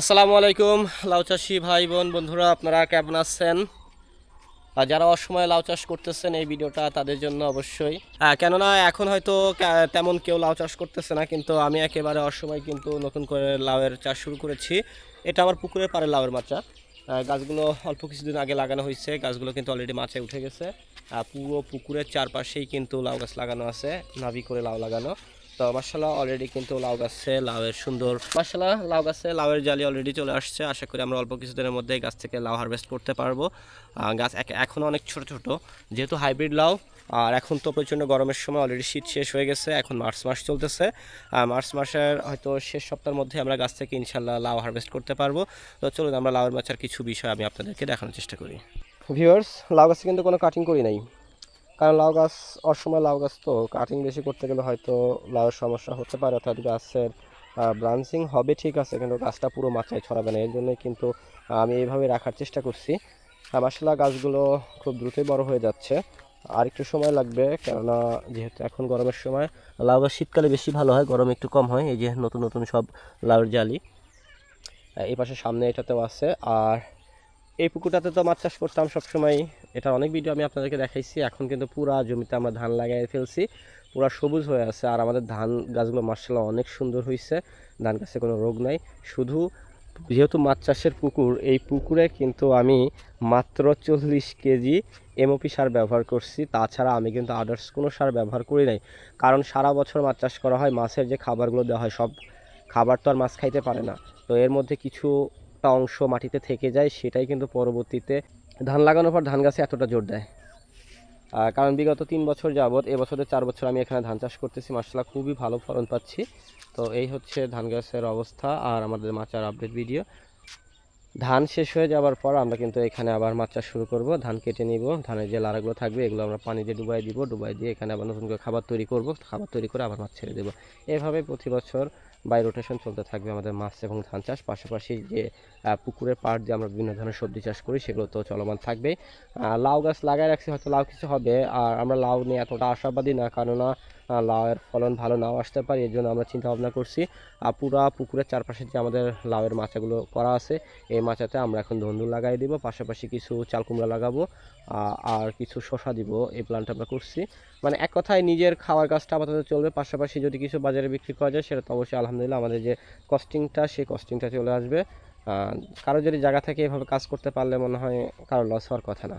আসসালামু আলাইকুম লাউ চাষি ভাই বোন বন্ধুরা আপনারা কেমন আছেন? আর যারা অসময়ে লাউ চাষ করতেছেন এই ভিডিওটা তাদের জন্য অবশ্যই। আহ, কেননা এখন হয়তো তেমন কেউ লাউ চাষ করতেছে না কিন্তু আমি একেবারে অসময় কিন্তু নতুন করে লাউয়ের চাষ শুরু করেছি। এটা আমার পুকুরের পাড়ে লাউয়ের মাচা। গাছগুলো অল্প কিছুদিন আগে লাগানো হয়েছে গাছগুলো কিন্তু অলরেডি মাচায় উঠে গেছে। পুরো পুকুরের চারপাশেই কিন্তু লাউ গাছ লাগানো আছে নাভি করে লাউ লাগানো। তো মার্শাল্লাহ অলরেডি কিন্তু লাউ গাছে লাউয়ের সুন্দর মার্শাল্লাহ লাউ গাছে লাউয়ের জালি অলরেডি চলে আসছে। আশা করি আমরা অল্প কিছুদিনের মধ্যে গাছ থেকে লাউ হারভেস্ট করতে পারব। গাছ এক- এখনও অনেক ছোট ছোট, যেহেতু হাইব্রিড লাউ, আর এখন তো প্রচণ্ড গরমের সময় অলরেডি শীত শেষ হয়ে গেছে, এখন মার্চ মাস চলতেছে। মার্চ মাসের হয়তো শেষ সপ্তাহের মধ্যে আমরা গাছ থেকে ইনশাল্লাহ লাউ হারভেস্ট করতে পারব। তো চলুন আমরা লাউয়ের মাছের কিছু বিষয় আমি আপনাদেরকে দেখানোর চেষ্টা করি। ভিউয়ার্স লাউ গাছে কিন্তু কোনো কাটিং করি নাই। কারণ লাউ গাছ, অসময় লাউ গাছ তো কাটিং বেশি করতে গেলে হয়তো লাউয়ের সমস্যা হতে পারে, অর্থাৎ গাছের ব্রাঞ্চিং হবে ঠিক আছে, কিন্তু গাছটা পুরো মাচায় ছড়াবে না। এর জন্যই কিন্তু আমি এইভাবে রাখার চেষ্টা করছি। মাসাল্লাহ গাছগুলো খুব দ্রুতই বড় হয়ে যাচ্ছে। আর একটু সময় লাগবে, কেননা যেহেতু এখন গরমের সময়, লাউ গাছ শীতকালে বেশি ভালো হয়, গরম একটু কম হয়, এই যে নতুন নতুন সব লাউয়ের জালি। এই পাশে সামনে এটাতেও আছে, আর এই পুকুরটাতে তো মাছ চাষ করতাম সবসময় এটা অনেক ভিডিও আমি আপনাদেরকে দেখাইছি। এখন কিন্তু পুরা জমিতে আমরা ধান লাগাই ফেলছি। পুরা সবুজ হয়ে আছে। আর আমাদের ধান গাছগুলো মার্শাল্লাহ অনেক সুন্দর হয়েছে ধান গাছে কোনো রোগ নাই। শুধু যেহেতু মাছ চাষের পুকুর, এই পুকুরে কিন্তু আমি মাত্র চল্লিশ কেজি এমওপি সার ব্যবহার করছি। তাছাড়া আমি কিন্তু আদার্স কোনো সার ব্যবহার করি নাই। কারণ সারা বছর মাছ চাষ করা হয়, মাছের যে খাবারগুলো দেওয়া হয়, সব খাবার তো আর মাছ খাইতে পারে না। তো এর মধ্যে কিছুটা অংশ মাটিতে থেকে যায়, সেটাই কিন্তু পরবর্তীতে ধান লাগানোর পর ধান গাছে এতটা জোর দেয়। কারণ বিগত তিন বছর যাবৎ এবছরের চার বছর আমি এখানে ধান চাষ করতেছি মাসাল্লাহ খুবই ভালো ফলন পাচ্ছি। তো এই হচ্ছে ধান গাছের অবস্থা আর আমাদের মাচার আপডেট ভিডিও ধান শেষ হয়ে যাওয়ার পর আমরা কিন্তু এখানে আবার মাছ চাষ শুরু করব। ধান কেটে নিব, ধানের যে লাড়াগুলো থাকবে এগুলো আমরা পানিতে ডুবাই দিব, ডুবাই দিয়ে এখানে আবার নতুন করে খাবার তৈরি করব, খাবার তৈরি করে আবার মাছ ছেড়ে দেবো। এভাবে প্রতি বছর বাই রোটেশন চলতে থাকবে আমাদের মাছ এবং ধান চাষ। পাশাপাশি যে পুকুরের পাড় দিয়ে আমরা বিভিন্ন ধরনের সবজি চাষ করি, সেগুলো তো চলমান থাকবে। লাউ গাছ লাগাই রাখছি, হয়তো লাউ কিছু হবে। আর আমরা লাউ নিয়ে এতটা আশাবাদী না, কেননা লাউয়ের ফলন ভালো নাও আসতে পারে, এর জন্য আমরা চিন্তা ভাবনা করছি। আর পুরা পুকুরের চারপাশে যে আমাদের লাউয়ের মাচাগুলো করা আছে, এই মাচাতে আমরা এখন ধন্দুল লাগাই দিব, পাশাপাশি কিছু চাল কুমড়া লাগাবো আর কিছু শশা দিব, এই প্ল্যানটা আমরা করছি। মানে এক কথায় নিজের খাওয়ার গাছটা আপাতত চলবে, পাশাপাশি যদি কিছু বাজারে বিক্রি করা যায়, সেটা তো অবশ্যই আলহামদুলিল্লাহ আমাদের যে কস্টিংটা সেই কস্টিংটা চলে আসবে। কারও যদি জায়গা থেকে এভাবে কাজ করতে পারলে মনে হয় কারও লস হওয়ার কথা না।